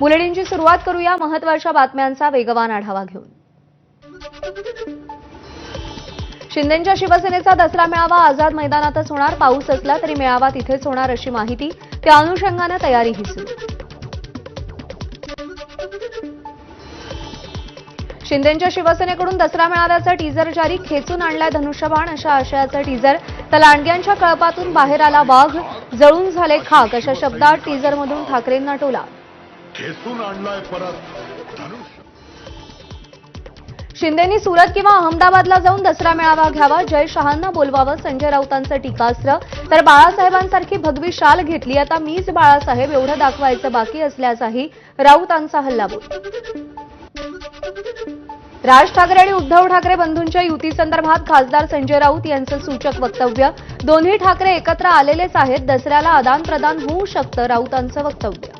बुलेटिनची सुरुवात करूया महत्त्वाच्या बातम्यांचा वेगवान आढावा घेऊन. शिंदेच्या शिवसेनेचा दसरा मेळावा आझाद मैदानातच होणार. पाऊस असला तरी मेळावा तिथेच होणार अशी माहिती त्या अनुषंगानं तयारीही सुरू शिंदेच्या शिवसेनेकडून दसरा मेळाव्याचा टीजर जारी. खेचून आणलाय धनुष्यबाण अशा आशयाचा टीजर तर लांडग्यांच्या कळपातून बाहेर आला वाघ. जळून झाले खाक अशा शब्दात टीझरमधून ठाकरेंना टोला. खेचून आणलाय परत. धनुष्य. शिंदेनी सुरत किंवा अहमदाबादला जाऊन दसरा मेळावा घ्यावा जय शहांना बोलवावं संजय राऊतांचं टीकास्त्र. तर बाळासाहेबांसारखी भगवी शाल घेतली आता मीच बाळासाहेब एवढं दाखवायचं बाकी असल्याचाही राऊतांचा हल्लाबोल राज ठाकरे आणि उद्धव ठाकरे बंधूंच्या युतीसंदर्भात खासदार संजय राऊत यांचं सूचक वक्तव्य. दोन्ही ठाकरे एकत्र आलेलेच आहेत दसऱ्याला आदान प्रदान होऊ शकतं राऊतांचं वक्तव्य.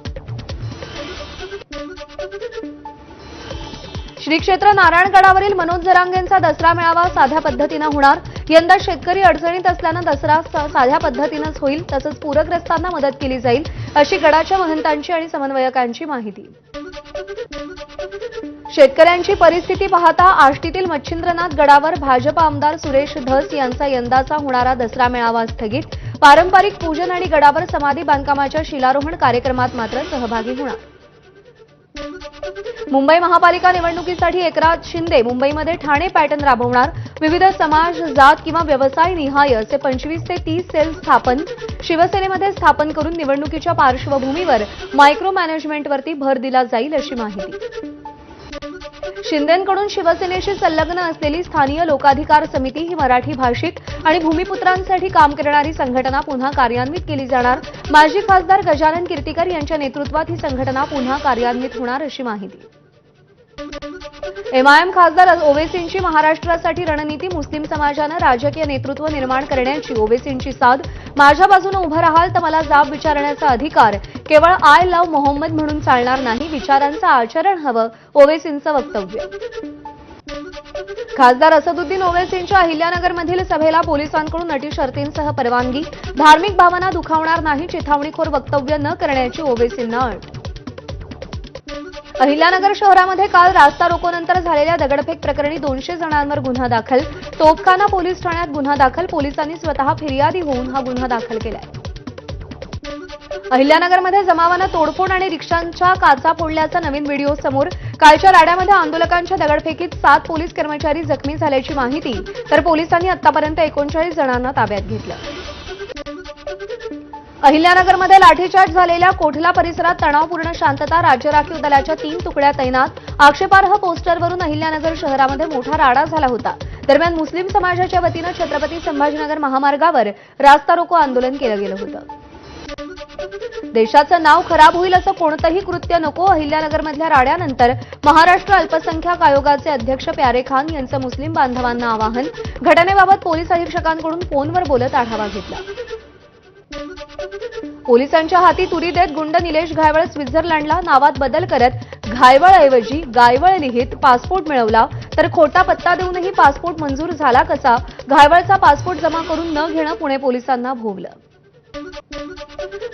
श्री क्षेत्र नारायणगडावरील मनोज जरांगेंचा दसरा मेळावा साध्या पद्धतीनं होणार. यंदा शेतकरी अडचणीत असल्यानं दसरा साध्या पद्धतीनंच होईल तसंच पूरग्रस्तांना मदत केली जाईल अशी गडाच्या महंतांची आणि समन्वयकांची माहिती. शेतकऱ्यांची परिस्थिती पाहता आष्टीतील मच्छिंद्रनाथ गडावर भाजप आमदार सुरेश धस यांचा यंदाचा होणारा दसरा मेळावा स्थगित. पारंपरिक पूजन आणि गडावर समाधी बांधकामाच्या शिलारोहण कार्यक्रमात मात्र सहभागी होणार. मुंबई महापालिका निवडणुकीसाठी एकनाथ शिंदे मुंबईमध्ये ठाणे पॅटर्न राबवणार. विविध समाज जात किंवा व्यवसाय निहाय असे पंचवीस ते तीस सेल स्थापन शिवसेनेमध्ये स्थापन करून निवडणुकीच्या पार्श्वभूमीवर मायक्रो मॅनेजमेंटवरती भर दिला जाईल अशी माहिती. शिंदेकडून शिवसेनेशी संलग्न असलेली स्थानीय लोकाधिकार समिती ही मराठी भाषिक आणि भूमिपुत्रांसाठी काम करणारी संघटना पुन्हा कार्यान्वित केली जाणार. माजी खासदार गजानन कीर्तीकर यांच्या नेतृत्वात ही संघटना पुन्हा कार्यान्वित होणार अशी माहिती. एमआयएम खासदार ओवेसींची महाराष्ट्रासाठी रणनीती मुस्लिम समाजानं राजकीय नेतृत्व निर्माण करण्याची ओवेसींची साध माझ्या बाजूनं उभं राहाल तर मला जाब विचारण्याचा अधिकार. केवळ आय लव्ह मोहम्मद म्हणून चालणार नाही विचारांचं आचरण हवं ओवेसींचं वक्तव्य. खासदार असदुद्दीन ओवेसींच्या अहिल्यानगरमधील सभेला पोलिसांकडून अटी शर्तींसह परवानगी. धार्मिक भावना दुखावणार नाही चिथावणीखोर वक्तव्य न करण्याची ओवेसींना अट. अहिल्यानगर शहरामध्ये काल रास्ता रोकोनंतर झालेल्या दगडफेक प्रकरणी दोनशे जणांवर गुन्हा दाखल. तोफखाना पोलीस ठाण्यात गुन्हा दाखल पोलिसांनी स्वतः फिर्यादी होऊन हा गुन्हा दाखल केलाय. अहिल्यानगरमध्ये जमावानं तोडफोड आणि रिक्षांच्या काचा फोडल्याचा नवीन व्हिडिओ समोर. कालच्या राड्यामध्ये आंदोलकांच्या दगडफेकीत सात पोलीस कर्मचारी जखमी झाल्याची माहिती तर पोलिसांनी आतापर्यंत एकोणचाळीस जणांना ताब्यात घेतलं. अहिल्यानगरमध्ये लाठीचार्ज झालेल्या कोठला परिसरात तणावपूर्ण शांतता राज्य राखीव दलाच्या तीन तुकड्या तैनात. आक्षेपार्ह पोस्टरवरून अहिल्यानगर शहरामध्ये मोठा राडा झाला होता. दरम्यान मुस्लिम समाजाच्या वतीनं छत्रपती संभाजीनगर महामार्गावर रास्ता रोको आंदोलन केलं गेलं होतं. देशाचं नाव खराब होईल असं कोणतंही कृत्य नको अहिल्यानगरमधल्या राड्यानंतर महाराष्ट्र अल्पसंख्याक आयोगाचे अध्यक्ष प्यारे खान यांचं मुस्लिम बांधवांना आवाहन घटनेबाबत पोलीस अधीक्षकांकडून फोनवर बोलत आढावा घेतला. पोलिसांच्या हाती तुरी देत गुंड निलेश घायवळ स्वित्झर्लंडला नावात बदल करत घायवळऐवजी गायवळ लिहित पासपोर्ट मिळवला तर खोटा पत्ता देऊनही पासपोर्ट मंजूर झाला कसा घायवळचा पासपोर्ट जमा करून न घेणं पुणे पोलिसांना भोवलं.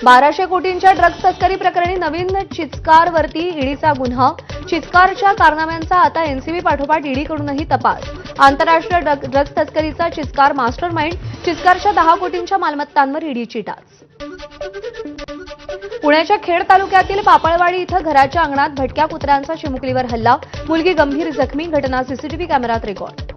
बाराशे कोटींच्या ड्रग्ज तस्करी प्रकरणी नवीन चिचकारवरती ईडीचा गुन्हा. चिचकारच्या कारनाम्यांचा आता एनसीबी पाठोपाठ ईडीकडूनही तपास. आंतरराष्ट्रीय ड्रग्स ड्रग्ज तस्करीचा चिचकार मास्टर माइंड चिचकारच्या दहा कोटींच्या मालमत्तांवर ईडीची टाच. पुण्याच्या खेड तालुक्यातील पापळवाडी इथं घराच्या अंगणात भटक्या कुत्र्यांचा चिमुकलीवर हल्ला. मुलगी गंभीर जखमी घटना सीसीटीव्ही कॅमेऱ्यात रेकॉर्ड.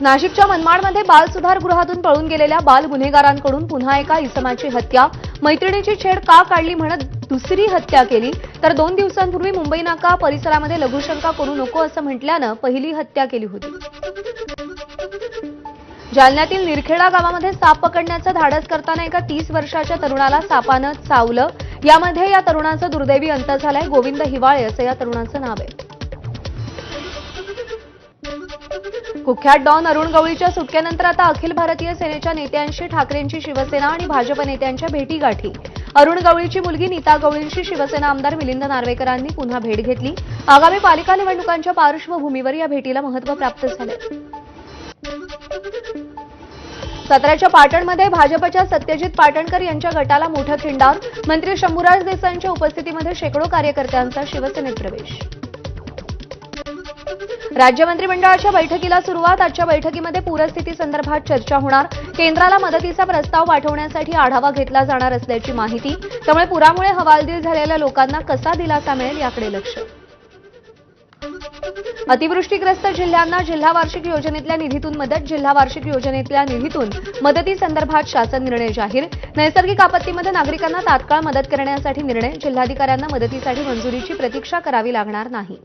नाशिकच्या मनमाडमध्ये बाल सुधारगृहातून पळून गेलेल्या बाल गुन्हेगारांकडून पुन्हा एका इसमाची हत्या. मैत्रिणीची छेड का काढली म्हणत दुसरी हत्या केली तर दोन दिवसांपूर्वी मुंबई नाका परिसरामध्ये लघुशंका करू नको असं म्हटल्यानं पहिली हत्या केली होती. जालन्यातील निरखेडा गावामध्ये साप पकडण्याचं धाडस करताना एका तीस वर्षाच्या तरुणाला सापानं चावलं. यामध्ये या तरुणाचं दुर्दैवी अंत झालाय. गोविंद हिवाळे असं या तरुणाचं नाव आहे. कुख्यात डॉन अरुण गवळीच्या सुटकेनंतर आता अखिल भारतीय सेनेच्या नेत्यांशी ठाकरेंची शिवसेना आणि भाजप नेत्यांच्या भेटीगाठी. अरुण गवळीची मुलगी नीता गवळींशी शिवसेना आमदार मिलिंद नार्वेकरांनी पुन्हा भेट घेतली. आगामी पालिका निवडणुकांच्या पार्श्वभूमीवर या भेटीला महत्त्व प्राप्त झालंय सतराच्या पाटणमध्ये भाजपच्या सत्यजित पाटणकर यांच्या गटाला मोठं खिंडार. मंत्री शंभूराज देसाईंच्या उपस्थितीमध्ये शेकडो कार्यकर्त्यांचा शिवसेनेत प्रवेश. राज्य मंत्रिमंडळाच्या बैठकीला सुरुवात. आजच्या बैठकीमध्ये पूरस्थिती संदर्भात चर्चा होणार. केंद्राला मदतीचा प्रस्ताव पाठवण्यासाठी आढावा घेतला जाणार असल्याची माहिती. त्यामुळे पुरामुळे हवालदिल झालेल्या लोकांना कसा दिलासा मिळेल याकडे लक्ष. अतिवृष्टीग्रस्त जिल्ह्यांना जिल्हा वार्षिक योजनेतल्या निधीतून मदत. जिल्हा वार्षिक योजनेतल्या निधीतून मदतीसंदर्भात शासन निर्णय जाहीर. नैसर्गिक आपत्तीमध्ये नागरिकांना तात्काळ मदत करण्यासाठी निर्णय. जिल्हाधिकाऱ्यांना मदतीसाठी मंजुरीची प्रतीक्षा करावी लागणार नाही.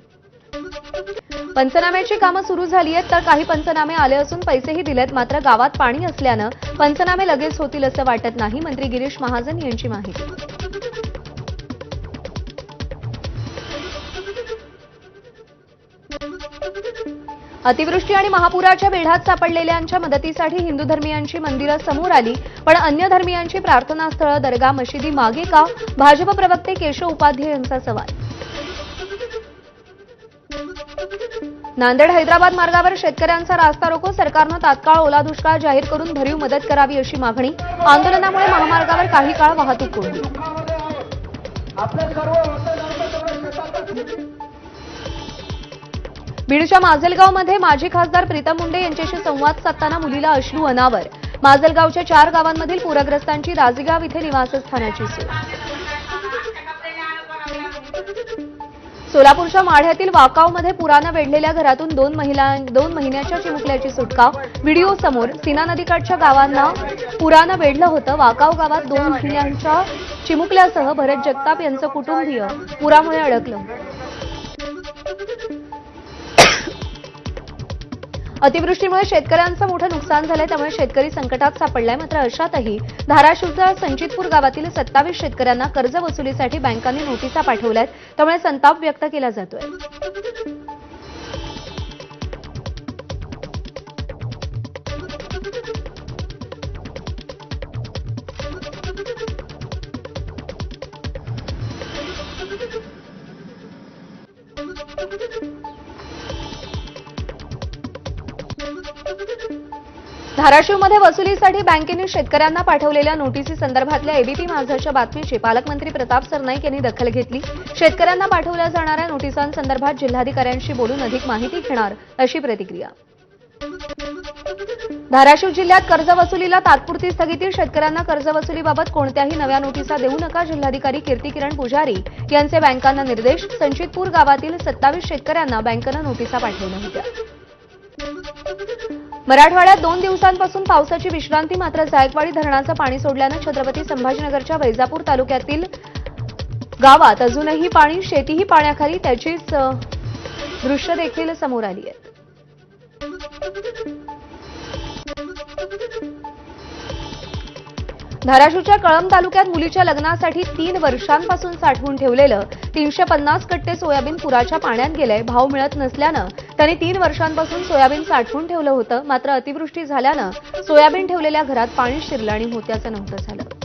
पंचनाम्याची कामं सुरू झाली आहेत तर काही पंचनामे आले असून पैसेही दिलेत मात्र गावात पाणी असल्यानं पंचनामे लगेच होतील असं वाटत नाही मंत्री गिरीश महाजन यांची माहिती. अतिवृष्टी आणि महापुराच्या वेढात सापडलेल्यांच्या मदतीसाठी हिंदू धर्मियांची मंदिरं समोर आली पण अन्य धर्मियांची प्रार्थनास्थळं दर्गा मशिदी मागे का? भाजप प्रवक्ते केशव उपाध्ये यांचा सवाल. नांदेड हैदराबाद मार्गावर शेतकऱ्यांचा रास्ता रोको सरकारनं तात्काळ ओला दुष्काळ जाहीर करून भरीव मदत करावी अशी मागणी. आंदोलनामुळे महामार्गावर काही काळ वाहतूक कोंडी बीडच्या माजलगावमध्ये माजी खासदार प्रीतम मुंडे यांच्याशी संवाद साधताना मुलीला अश्रू अनावर. माजलगावच्या चार गावांमधील पूरग्रस्तांची राजेगाव इथे निवासस्थानाची सोय. सोलापूरच्या माढ्यातील वाकावमध्ये पुरानं वेढलेल्या घरातून दोन महिला दोन महिन्याच्या चिमुकल्याची सुटका. व्हिडिओ समोर सीना नदीकाठच्या गावांना पुरानं वेढलं होतं. वाकाव गावात दोन महिन्यांच्या चिमुकल्यासह भरत जगताप यांचं कुटुंबीय पुरामुळे अडकलं. अतिवृष्टीमुळे शेतकऱ्यांचं मोठं नुकसान झालंय त्यामुळे शेतकरी संकटात सापडलाय. मात्र अशातही धाराशिवच्या संचितपूर गावातील सत्तावीस शेतकऱ्यांना कर्ज वसुलीसाठी बँकांनी नोटिसा पाठवल्यात त्यामुळे संताप व्यक्त केला जातोय. धाराशिवमध्ये वसुलीसाठी बँकेने शेतकऱ्यांना पाठवलेल्या नोटिसी संदर्भातल्या एबीपी माझाच्या बातमीची पालकमंत्री प्रताप सरनाईक यांनी दखल घेतली. शेतकऱ्यांना पाठवल्या जाणाऱ्या नोटिसांसंदर्भात जिल्हाधिकाऱ्यांशी बोलून अधिक माहिती घेणार अशी प्रतिक्रिया. धाराशिव जिल्ह्यात कर्जवसुलीला तात्पुरती स्थगिती शेतकऱ्यांना कर्जवसुलीबाबत कोणत्याही नव्या नोटिसा देऊ नका जिल्हाधिकारी कीर्ती किरण पुजारी यांचे बँकांना निर्देश संचितपूर गावातील सत्तावीस शेतकऱ्यांना बँकेनं नोटिसा पाठवल्या होत्या. मराठवाड्यात दोन दिवसांपासून पावसाची विश्रांती मात्र जायकवाडी धरणाचं पाणी सोडल्यानं छत्रपती संभाजीनगरच्या वैजापूर तालुक्यातील गावात अजूनही पाणी शेतीही पाण्याखाली त्याचीच दृश्य देखील समोर आली आहेत धाराशिवच्या कळंब तालुक्यात मुलीच्या लग्नासाठी तीन वर्षांपासून साठवून ठेवलेलं तीनशे पन्नास कट्टे सोयाबीन पुराच्या पाण्यात गेलंय भाव मिळत नसल्यानं त्यांनी तीन वर्षांपासून सोयाबीन साठवून ठेवलं होतं मात्र अतिवृष्टी झाल्यानं सोयाबीन ठेवलेल्या घरात पाणी शिरलं आणि मोत्याचं नव्हतं झालं.